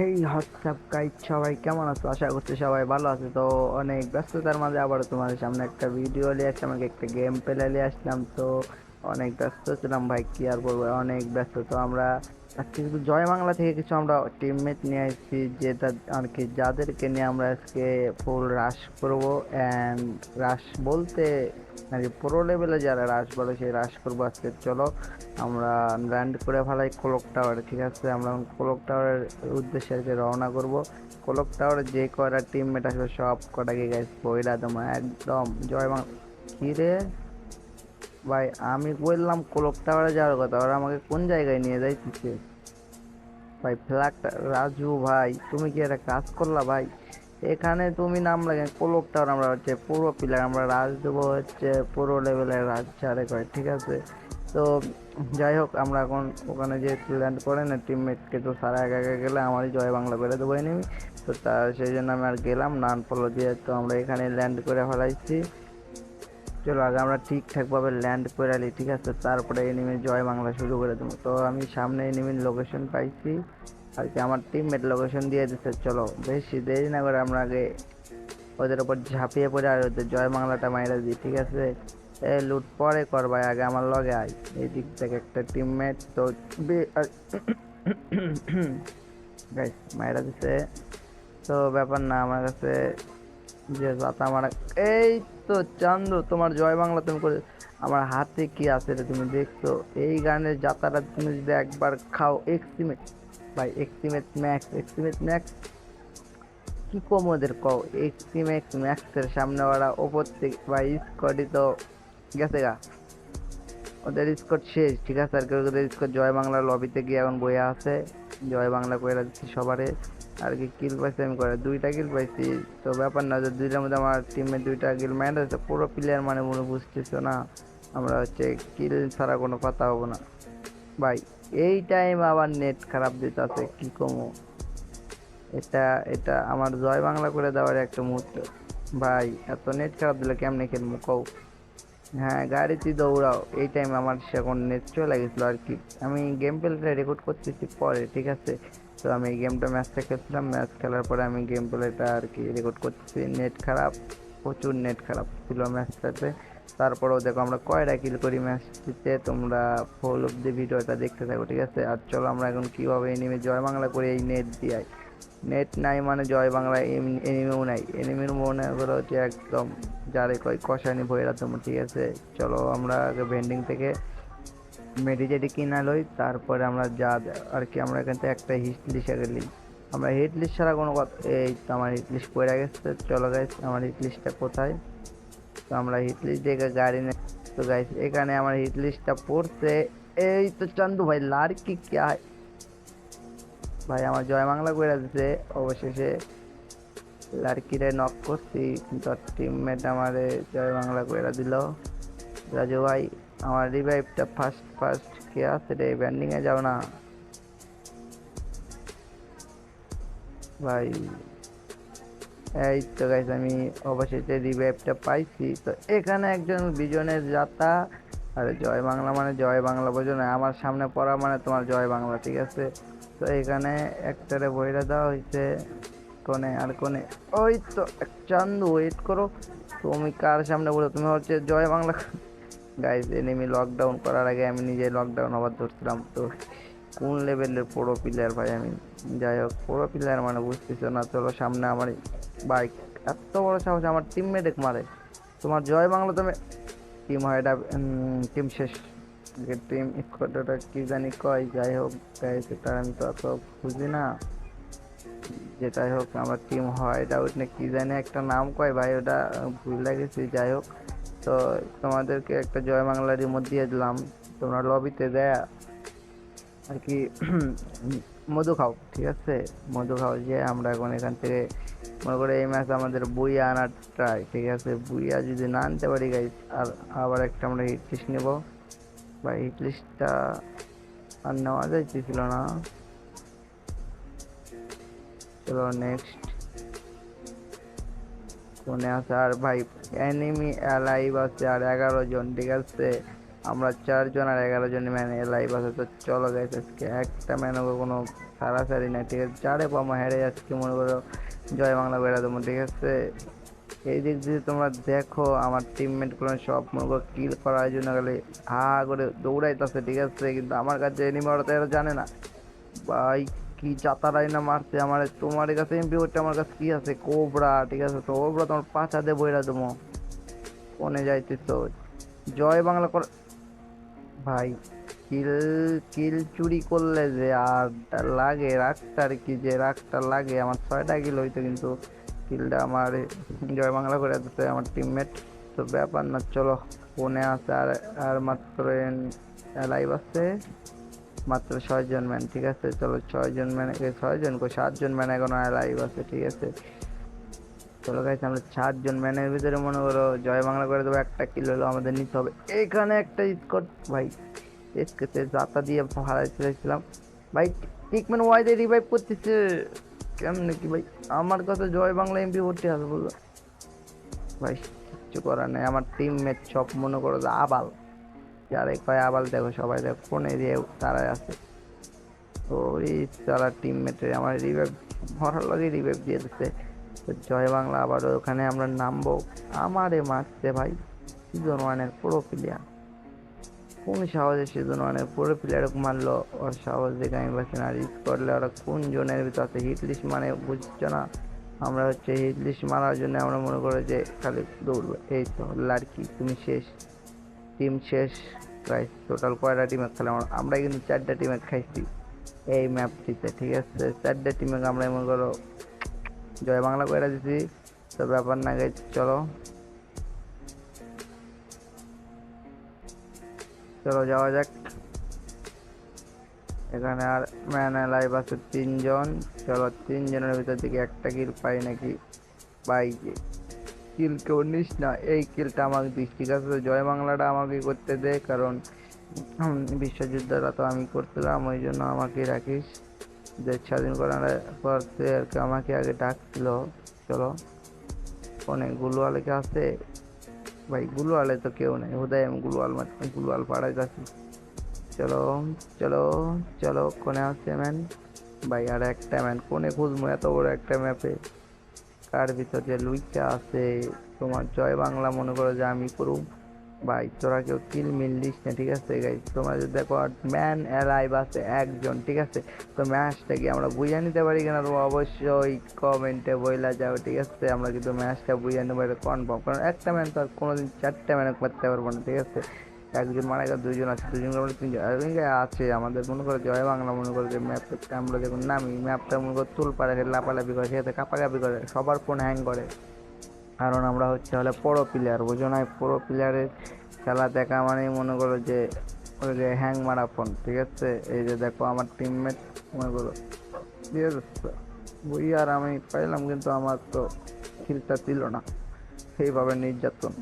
এই WhatsApp guide সবাই কেমন আছো? আশা করছি সবাই ভালো আছে। তো অনেক ব্যস্ততার মাঝে আবারও তোমাদের সামনে একটা ভিডিও নিয়ে আসছি। আমাকে একটা গেম প্লে নিয়ে আসলাম। তো অনেক ব্যস্ত ছিলাম ভাই, কি আর বলব? অনেক ব্যস্ত। তো আমরা আজকে শুধু জয় বাংলা থেকে কিছু আমরা টিমমেট নিয়ে আসছি যেটা আর কি যাদেরকে নিয়ে আমরা আজকে ফুল রাশ করব অ্যান্ড রাশ বলতে মানে প্রো লেভেলে যারা রাশ বলে সেই রাশ করব আজকে। চলো, আমরা ল্যান্ড করে ফেলাই কোলক টাওয়ারে ঠিক আছে? আমরা কোলক টাওয়ারের উদ্দেশ্যে আজকে রওনা করব। কোলক টাওয়ারে যে কয়টা টিমমেট আসবে সব কটাকে গাইস বইলা তোমার একদম জয় বাং কি রে? ভাই, আমি বললাম কোলক টাওয়ারে যাওয়ার কথা, ওরা আমাকে কোন জায়গায় নিয়ে যাইতেছে? ভাই ফ্ল্যাগটা রাজু ভাই, তুমি কি একটা কাজ করলা ভাই? এখানে তুমি নাম লাগে কোলক টাওয়ার আমরা হচ্ছে পুরো প্লেয়ার আমরা রাজ দেবো হচ্ছে পুরো লেভেলের রাজ ছাড়ে করে, ঠিক আছে? তো যাই হোক, আমরা এখন ওখানে যে ল্যান্ড করে না টিমমেটকে তো সারা একা একা গেলে আমারই জয় বাংলা করে দেবো এনিমি তো তা, সেই জন্য আমি আর গেলাম নান ফলো দিয়ে তো আমরা এখানে ল্যান্ড করে ফেলাইছি। চলো, আগে আমরা ঠিকঠাকভাবে ল্যান্ড করে আলি ঠিক আছে? তারপরে এনিমি জয় বাংলা শুরু করে দেবো। তো আমি সামনে এনিমির লোকেশন পাইছি, আর কি আমার টিমমেট লোকেশন দিয়ে দিচ্ছে চলো, বেশি দেরি না করে আমরা আগে ওদের ওপর ঝাঁপিয়ে পড়ে আর ওদের জয় বাংলাটা মাইরা দিই, ঠিক আছে? এ লুট পরে কর ভাই, আগে আমার লগে আয়। এই দিক থেকে একটা টিমমেট তো মাইরা দিছে। তো ব্যাপার না, আমার কাছে যে জাতা মারা এই তো চান্দু, তোমার জয় বাংলা তুমি করে, আমার হাতে কি আছে রে তুমি দেখছ? এই গানের যাতাটা তুমি যদি একবার খাও এক্সিমেট ভাই এক্সিমেট ম্যাক্স এক্সিমেট ম্যাক্স কি কম ওদের কও? এক্সিমেক্স ম্যাক্সের সামনে ওরা ওপর থেকে, ভাই স্কটই তো গেছে গা। ওদের স্কট শেষ, ঠিক আছে? আর কি ওদের স্কট জয় বাংলা লবিতে গিয়ে এখন বইয়া আছে। জয় বাংলা কইরা দিচ্ছি সবারে। আর কি কিল পাইছি আমি করে দুইটা কিল পাইছি। তো ব্যাপার না যে দুইটার মধ্যে আমার টিমে দুইটা কিল ম্যান্ড আছে পুরো প্লেয়ার মানে মনে বুঝতেছো না। আমরা হচ্ছে কিল ছাড়া কোনো কথা হব না। ভাই, এই টাইম আবার নেট খারাপ দিতে আছে কি কমো? এটা এটা আমার জয় বাংলা করে দেওয়ার একটা মুহূর্ত। ভাই, এত নেট খারাপ দিলে কেমনে খেলব কও? হ্যাঁ গাড়িতে দৌড়াও। এই টাইম আমার সেখন নেট চলে গেছিল আর কি। আমি গেম প্লেটা রেকর্ড করতেছি পরে, ঠিক আছে? তো আমি এই গেমটা ম্যাচটা খেলছিলাম। ম্যাচ খেলার পরে আমি গেম প্লেটা আর কি রেকর্ড করতেছি। নেট খারাপ, প্রচুর নেট খারাপ ছিল ম্যাচটাতে তারপরেও দেখো আমরা কয়টা কিল করি ম্যাচটিতে তোমরা ফুল দি ভিডিওটা দেখতে থাকো, ঠিক আছে? আর চলো আমরা এখন কীভাবে এনিমে জয় বাংলা করে এই নেট দিয়াই। নেট নাই মানে জয় বাংলা এনিমেও নাই। এনিমির মনে করো হচ্ছে একদম যারে কয় কষানি ভৈরা তোমার ঠিক আছে? চলো আমরা ভেন্ডিং থেকে মেডিজেটি কিনা লই, তারপরে আমরা যা আর কি আমরা এখান থেকে একটা হিট লিস্ট আগে নিই আমরা হিট লিস্ট ছাড়া কোনো কথা এই তো আমার হিট লিস্ট পড়ে গেছে, চলো গাইস আমার হিট লিস্টটা কোথায়? তো আমরা হিট লিস্ট দেখে গাড়ি নে তো গাইস এখানে আমার হিট লিস্টটা পড়ছে। এই তো চান্দু ভাই লাড়কি কে ভাই আমার জয় বাংলা করে দিছে, অবশেষে লাড়কিরে নক করছি। কিন্তু টিমমেট আমারে জয় বাংলা করে দিল। রাজু ভাই আমার রিভাইভটা ফার্স্ট ফার্স্ট কে আছে রে ব্যান্ডিং এ যাও না। ভাই, এই তো গাইস আমি অবশেষে রিভাইভটা পাইছি। তো এখানে একজন বিজনের যাতা আর জয় বাংলা মানে জয় বাংলা বোঝো না, আমার সামনে পড়া মানে তোমার জয় বাংলা, ঠিক আছে? তো এখানে একটারে বইরা দেওয়া হয়েছে কোনে আর কোনে? ওই তো, এক চান্দু ওয়েট করো। তুমি কার সামনে বলো তুমি হচ্ছে জয় বাংলা গাইজ এনিমি লকডাউন করার আগে আমি নিজে লকডাউন আবার ধরছিলাম। তো কোন লেভেলের পুরো প্লেয়ার ভাই আমি? যাই হোক পুরো প্লেয়ার মানে বুঝতেছো না, চলো সামনে আমার বাইক এত বড় সাহস, আমার টিমমেট মারে। তোমার জয় বাংলা, তুমি টিম হয় এটা টিম শেষ। টিম স্কোয়াডটা কি জানি কয়, যাই হোক গাইজ এটা আমি তো অত বুঝি না। যেটাই হোক, আমার টিম হোয়াইট আউট না কি জানি একটা নাম কয় ভাই, ওটা ভুল গেছি যাই হোক। তো তোমাদেরকে একটা জয় বাংলা রিমোট দিয়ে দিলাম। তোমরা লবিতে দেয়া আর কি, মধু খাও, ঠিক আছে? মধু খাও যে আমরা এখন এখান থেকে, মনে করে এই ম্যাচ আমাদের বুইয়া আনার ট্রাই ঠিক আছে? বুইয়া যদি না আনতে পারি গাইজ আর আবার একটা আমরা হিট লিস্ট নেব। বা হিট লিস্টটা আর নেওয়া যাইতেছিল না। চলো নেক্সট কোনে আছে আর ভাই এনিমি অ্যালাইভ আছে আর এগারো জন, ঠিক আছে? আমরা চারজন আর এগারো জন ম্যান এলাইভ আছে। তো চলো গাইস আজকে একটা ম্যানকে কোনো সারাসারি না ঠিক আছে? চারে পামা হেরে যাচ্ছি, মনে করো জয় বাংলা বেড়া দেবো, ঠিক আছে? এই দিক দিয়ে তোমরা দেখো, আমার টিমমেটগুলো সব মনে করো কিল করার জন্য গেলে হা করে দৌড়াইতেছে, ঠিক আছে? কিন্তু আমার কাছে এনিমি ওরা তো এরা জানে না। ভাই কি চাতারাই না মারছে আমার। তোমার কাছে এমপি করতে আমার কাছে কি আছে? কোবরা, ঠিক আছে তো? কোবরা তোমার পাঁচা দিয়ে বইরা দেবো। কোনে যাইতে তো জয় বাংলা কর ভাই, কিল কিল চুরি করলে যে আর লাগে রাগটার কি যে রাগটা লাগে, আমার ছয়টা কিল হইতো কিন্তু কিলটা আমার জয় বাংলা করে দিতে আমার টিমমেট তো ব্যাপার না, চলো, ফোনে আছে আর আর মাত্র লাইভ আছে। মাত্র ছয়জন ম্যান, ঠিক আছে? চলো ছয়জন ম্যান ছয়জন কো সাতজন ম্যান এখন লাইভ আছে, ঠিক আছে? চলো গাইছে আমরা চারজন ম্যানের ভিতরে মনে করো জয় বাংলা করে দেবো, একটা কিল হলো আমাদের নিতে হবে। এখানে একটা স্কট, ভাই এসকেতে জাতা দিয়ে হারাইতে চাইছিলাম ভাই টিকম্যান ওয়াই দিয়ে রিভাইভ করতেছে। কেমনে কি ভাই? আমার কথা জয় বাংলা এমপি ভর্তি হবে বলল। ভাই, কিচ্ছু করার নেই। আমার টিমমেট সব মনে করো যে আবাল। যারে কয়, আবার দেখো সবাই দেখো ফোন এরিয়ায় তারা আছে। তো এই তারা টিমমেটের আমার রিভাইভ মরার লাগে রিভাইভ দিয়ে দিচ্ছে তো জয় বাংলা আবার ওখানে আমরা নামবো। আমারে মারছে ভাই সিজন ওয়ানের পুরো প্লেয়ার কোন সাহসে সিজন ওয়ানের পুরো প্লেয়ার মারলো? ওর সাহস দেখে আমি পাচ্ছি না রিস্ক করলে ওরা কোন জোনের ভিতর আছে? হিট লিস্ট মানে বুঝছ না? আমরা হচ্ছে হিট লিস্ট মারার জন্য আমরা মনে করি যে খালি দৌড়বো। এই তো লাড়কি তুমি শেষ। টিম শেষ, প্রায় টোটাল কয়টা টিমে খেলাম আমরা কিন্তু চারটা টিমে খাইছি এই ম্যাপটিতে ঠিক আছে? চারটা টিমে আমরা মনে করো, জয় বাংলা কয়টা দিছি? তো ব্যাপার না গাই চলো। চলো যাওয়া যাক। এখানে আর ম্যান লাইভ আছে তিনজন। চলো তিনজনের ভিতর থেকে একটা কিল পাই নাকি? পাই কিল কেউ নিস না, এই কিলটা আমাকে দিস, ঠিক আছে? জয় বাংলাটা আমাকে করতে দে, কারণ বিশ্বযুদ্ধটা তো আমি করছিলাম, ওই জন্য আমাকে রাখিস। দেশ স্বাধীন করার পর আর কি আমাকে আগে ডাকছিল। চলো। ফোনে গুলওয়ালে কে আছে। ভাই, গুলওয়ালে তো কেউ নেই। হুদায় আমি গুলওয়াল মারতাম গুলওয়াল পাড়ায় যাচ্ছি। চলো চলো চলো, কোনে আছে ম্যান ভাই, আর একটা ম্যান কোনে খুঁজবো? এত বড় একটা ম্যাপে কার ভিতর যে লুইটা আছে, তোমার জয় বাংলা মনে করো যে আমি করুম। ভাই, তোরা কেউ কিল মিল দিস না, ঠিক আছে গাই তোমরা যদি দেখো ম্যান অ্যালাইভ আছে একজন, ঠিক আছে? তো ম্যাচটা কি আমরা বুঝে নিতে পারি কিনা, তো অবশ্যই কমেন্টে বইলা যাও ঠিক আছে? আমরা কিন্তু ম্যাচটা বুঝে নেব, এটা কনফার্ম কারণ একটা ম্যান তো আর কোনোদিন চারটা ম্যানে করতে পারব না, ঠিক আছে? একজন মারা গেল দুইজন আছে, দুজন আমরা তিনজন। আছে আমাদের, মনে করো জয় বাংলা, মনে করো যে ম্যাপটা আমরা যখন নামি ম্যাপটা মনে করো তুল পারে লাপালাপি করে সেক্ষেত্রে কাপাকাপি করে, সবার ফোন হ্যাং করে। কারণ আমরা হচ্ছে হলে প্রো প্লেয়ার বুঝো না প্রো প্লেয়ারের খেলা দেখা মানে মনে করো যে ওই যে হ্যাং মারা ফোন ঠিক আছে? এই যে দেখো আমার টিমমেট মনে করো। বই আর আমি পাইলাম, কিন্তু আমার তো খিলটা ছিল না। সেইভাবে নির্যাতন।